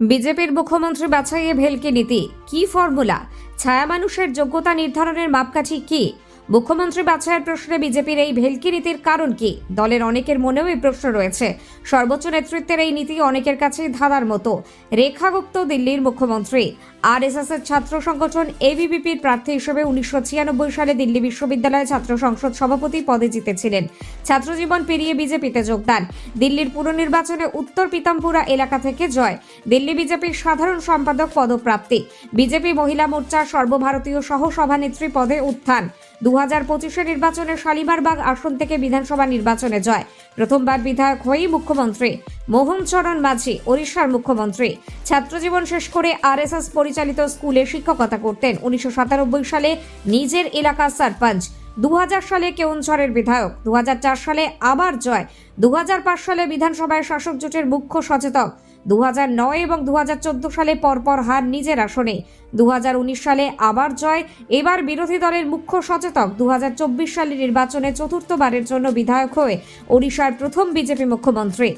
বিজেপির মুখ্যমন্ত্রী বাছাইয়ে ভেলকি নীতি। কি ফর্মুলা? ছায়া মানুষের যোগ্যতা নির্ধারণের মাপকাঠি কি? মুখ্যমন্ত্রী বাছাইয়ের প্রশ্নে বিজেপির এই ভেলকি নীতির কারণ কি? দলের অনেকের মনেও এই প্রশ্ন রয়েছে। সর্বোচ্চ নেতৃত্বের এই নীতি অনেকের কাছেই ধাঁধার মতো। রেখা গুপ্ত, দিল্লির মুখ্যমন্ত্রী। আর এস এর ছাত্র সংগঠন এবিভিপির প্রার্থী হিসেবে উনিশশো ছিয়ানব্বই সালে দিল্লি বিশ্ববিদ্যালয়ে ছাত্র সংসদ সভাপতি পদে জিতেছিলেন। ছাত্রজীবন পেরিয়ে বিজেপিতে যোগদান। দিল্লির পুরনির্বাচনে উত্তর পিতামপুরা এলাকা থেকে জয়। দিল্লি বিজেপির সাধারণ সম্পাদক পদপ্রাপ্তি। বিজেপি মহিলা মোর্চার সর্বভারতীয় সহ সভানেত্রী পদে উত্থান। দু পঁচিশে নির্বাচনে শালিমারবাগ আসন থেকে বিধানসভা নির্বাচনে জয়। প্রথমবার বিধায়ক হয়েই মুখ্যমন্ত্রী। মোহন চরণ মাঝি, ওড়িশার মুখ্যমন্ত্রী। ছাত্রজীবন শেষ করে আরএসএস পরিচালিত স্কুলে শিক্ষকতা করতেন উনিশশো সাতানব্বই সালে। নিজের এলাকার সারপঞ্চ। দু হাজার সালে কেউনঝড়ের বিধায়ক দু হাজার চার সালে আবার জয় দু হাজার পাঁচ সালে বিধানসভায় শাসক জোটের মুখ্য সচেতক দু নয় এবং দু হাজার চোদ্দ সালে পরপর হার নিজের আসনে দু হাজার উনিশ সালে আবার জয়, এবার বিরোধী দলের মুখ্য সচেতক দু হাজার চব্বিশ সালের নির্বাচনে চতুর্থবারের জন্য বিধায়ক হয়ে ওড়িশার প্রথম বিজেপি মুখ্যমন্ত্রী।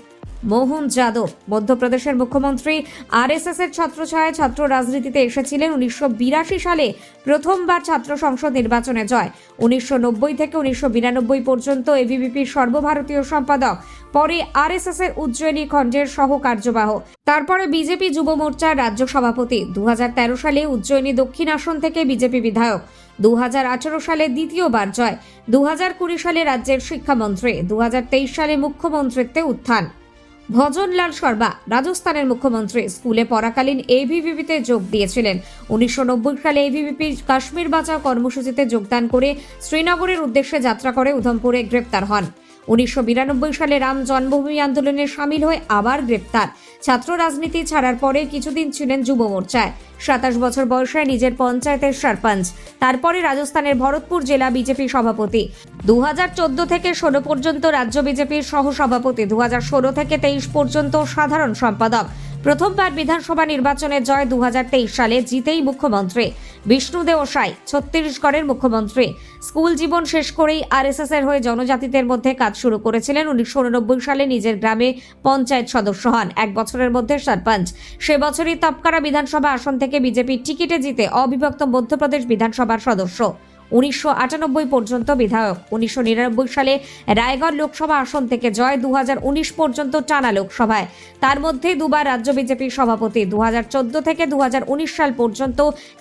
মোহন যাদব। মধ্যপ্রদেশের মুখ্যমন্ত্রী আরএসএস এর ছত্রছায়ায় ছাত্র রাজনীতিতে এসেছিলেন উনিশশো বিরাশি সালে। প্রথমবার ছাত্র সংসদ নির্বাচনে জয়। উনিশশো নব্বই থেকে উনিশশো বিরানব্বই পর্যন্ত এভিভিপির সর্বভারতীয় সম্পাদক, পরে আরএসএস এর উজ্জয়িনী খণ্ডের সহ কার্যবাহ তারপরে বিজেপি যুব মোর্চার রাজ্য সভাপতি। দু হাজার তেরো সালে উজ্জয়িনী দক্ষিণ আসন থেকে বিজেপি বিধায়ক। দু হাজার আঠারো সালে দ্বিতীয়বার জয়। দু হাজার কুড়ি সালে রাজ্যের শিক্ষামন্ত্রী। দু হাজার তেইশ সালে মুখ্যমন্ত্রীত্বে উত্থান। ভজনলাল শর্মা রাজস্থানের মুখ্যমন্ত্রী। স্কুলে পড়াকালীন এভিভিপিতে যোগ দিয়েছিলেন। উনিশশো নব্বই সালে এভিভিপি কাশ্মীর বাঁচাও কর্মসূচিতে যোগদান করে শ্রীনগরের উদ্দেশ্যে যাত্রা করে উধমপুরে গ্রেপ্তার হন। উনিশশো বিরানব্বই সালে রাম জন্মভূমি আন্দোলনে সামিল হয়ে আবার গ্রেপ্তার। ছাত্র রাজনীতি ছাড়ার পরে কিছুদিন ছিলেন যুব মোর্চায়। সাতাশ বছর বয়সে নিজের পঞ্চায়েতের সরপঞ্চ। তারপরে রাজস্থানের ভরতপুর জেলা বিজেপি সভাপতি। দু হাজার চোদ্দ থেকে ষোলো পর্যন্ত রাজ্য বিজেপির সহ সভাপতি দু থেকে তেইশ পর্যন্ত সাধারণ সম্পাদক। প্রথমবার বিধানসভা নির্বাচনে জয় দুহাজার তেইশ সালে জিতেই মুখ্যমন্ত্রী। বিষ্ণুদেও সাই ছত্তিশগড়ের মুখ্যমন্ত্রী। স্কুল জীবন শেষ করেই আরএসএস এর হয়ে জনজাতিদের মধ্যে কাজ শুরু করেছিলেন। উনিশশো সালে নিজের গ্রামে পঞ্চায়েত সদস্য হন। এক বছরের মধ্যে সরপঞ্চ। সে বছরই তপকারা বিধানসভা আসন থেকে বিজেপির টিকিটে জিতে অবিভক্ত মধ্যপ্রদেশ বিধানসভার সদস্য। উনিশশো আটানব্বই পর্যন্ত বিধায়ক। উনিশশো নিরানব্বই সালে রায়গড় লোকসভা আসন থেকে জয় দু হাজার উনিশ পর্যন্ত টানা লোকসভায়। তার মধ্যে দুবার রাজ্য বিজেপির সভাপতি দু হাজার চোদ্দ থেকে দু হাজার উনিশ সাল পর্যন্ত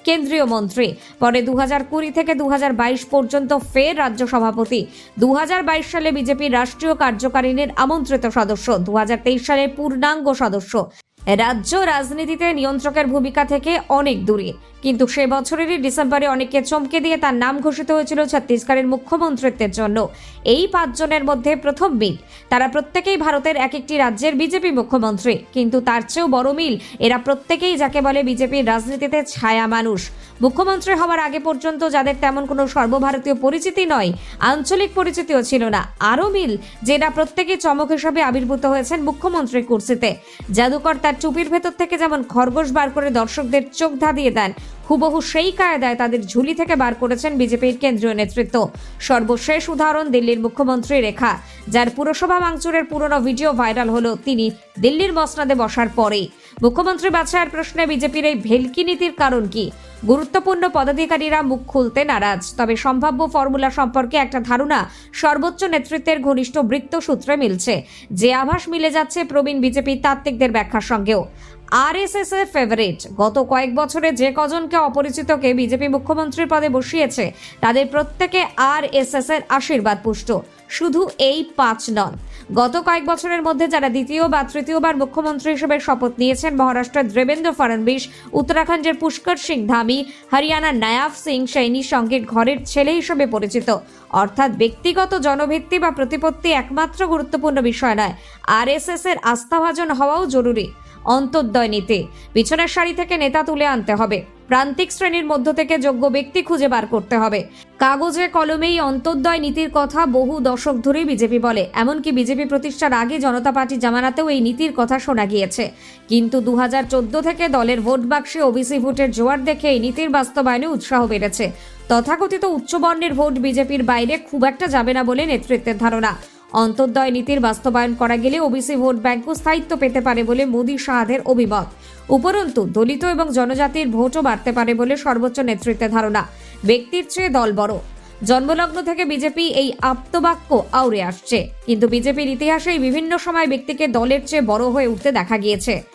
কেন্দ্রীয় মন্ত্রী, পরে দু হাজার কুড়ি থেকে দু হাজার বাইশ পর্যন্ত ফের রাজ্য সভাপতি দু হাজার বাইশ সালে বিজেপির রাষ্ট্রীয় কার্যকারিণীর আমন্ত্রিত সদস্য দু হাজার তেইশ সালে পূর্ণাঙ্গ সদস্য। রাজ্য রাজনীতিতে নিয়ন্ত্রকের ভূমিকা থেকে অনেক দূরে। কিন্তু সে বছরেরই ডিসেম্বরে অনেককে চমকে দিয়ে তার নাম ঘোষিত হয়েছিল ছত্তিশগড়ের মুখ্যমন্ত্রিত্বের জন্য। এই পাঁচজনের মধ্যে প্রথম মিল। তারা প্রত্যেকেই ভারতের এক একটি রাজ্যের বিজেপি মুখ্যমন্ত্রী। কিন্তু তার চেয়েও বড় মিল এরা প্রত্যেকেই যাকে বলে বিজেপির রাজনীতিতে ছায়া মানুষ। মুখ্যমন্ত্রী হওয়ার আগে পর্যন্ত যাদের তেমন কোনো সর্বভারতীয় পরিচিতি নয়, আঞ্চলিক পরিচিতিও ছিল না। আরও মিল যেটা প্রত্যেকেই চমক হিসাবে আবির্ভূত হয়েছেন মুখ্যমন্ত্রীর কুর্সিতে। জাদুকর তার চুপির ভেতর থেকে যেমন খরগোশ বার করে দর্শকদের চোখ ধাঁধিয়ে দেন, হুবহু সেই কায়দায় তাদের ঝুলি থেকে বার করেছেন বিজেপির কেন্দ্রীয় নেতৃত্ব। সর্বশেষ উদাহরণ দিল্লির মুখ্যমন্ত্রী রেখা, যার পুরসভা ভাঙচুরের পুরনো ভিডিও ভাইরাল হলো। তিনি দিল্লির মসনাদে বসার পরেই। মুখ্যমন্ত্রী বাছাইয়ের প্রশ্নে বিজেপির এই ভেলকি নীতির কারণ কি? গুরুত্বপূর্ণ পদাধিকারীরা মুখ খুলতে নারাজ। তবে সম্ভাব্য ফর্মুলা সম্পর্কে একটা ধারণা সর্বোচ্চ নেতৃত্বের ঘনিষ্ঠ বৃত্ত সূত্রে মিলছে। যে আভাস মিলে যাচ্ছে প্রবীণ বিজেপি তাত্ত্বিকদের ব্যাখ্যার সঙ্গেও। আরএসএস এর ফেভারিট গত কয়েক বছরে যে কজনকে অপরিচিতকে বিজেপি মুখ্যমন্ত্রীর পদে বসিয়েছে, তাদের প্রত্যেকে আরএসএস এর আশীর্বাদ পুষ্ট শুধু এই পাঁচ নন। গত কয়েক বছরের মধ্যে যারা দ্বিতীয় বা তৃতীয়বার মুখ্যমন্ত্রী হিসেবে শপথ নিয়েছেন, মহারাষ্ট্রের দেবেন্দ্র ফডণবিস উত্তরাখণ্ডের পুষ্কর সিং ধামি, হরিয়ানার নায়াব সিং সৈনী সঙ্গের ঘরের ছেলে হিসেবে পরিচিত। অর্থাৎ ব্যক্তিগত জনভিত্তি বা প্রতিপত্তি একমাত্র গুরুত্বপূর্ণ বিষয় নয়। আরএসএস এর আস্থাভাজন হওয়াও জরুরি। অন্তর্দয় নীতি পিছনের সারি থেকে নেতা তুলে আনতে হবে। প্রান্তিক শ্রেণির মধ্য থেকে যোগ্য ব্যক্তি খুঁজে বার করতে হবে। কাগজে কলমেই অন্তর্দয় নীতির কথা বহু দশক ধরেই বিজেপি বলে। এমনকি বিজেপি প্রতিষ্ঠার আগে জনতা পার্টি জামানাতেও এই নীতির কথা শোনা গিয়েছে। কিন্তু দু হাজার চোদ্দ থেকে দলের ভোট বাক্সে ওবিসি ভোটের জোয়ার দেখে এই নীতির বাস্তবায়নে উৎসাহ বেড়েছে। তথাকথিত উচ্চবর্ণের ভোট বিজেপির বাইরে খুব একটা যাবে না বলে নেতৃত্বের ধারণা। অন্তর্দয় নীতির বাস্তবায়ন করা গেলে ওবিসি ভোট ব্যাংকও স্থায়িত্ব পেতে পারে বলে মোদী শাহাদের অভিমত। উপরন্তু, দলিত এবং জনজাতির ভোটও বাড়তে পারে বলে সর্বোচ্চ নেতৃত্বে ধারণা। ব্যক্তির চেয়ে দল বড়। জন্মলগ্ন থেকে বিজেপি এই আপ্তবাক্য আউরে আসছে। কিন্তু বিজেপির ইতিহাসে বিভিন্ন সময় ব্যক্তিকে দলের চেয়ে বড় হয়ে উঠতে দেখা গিয়েছে।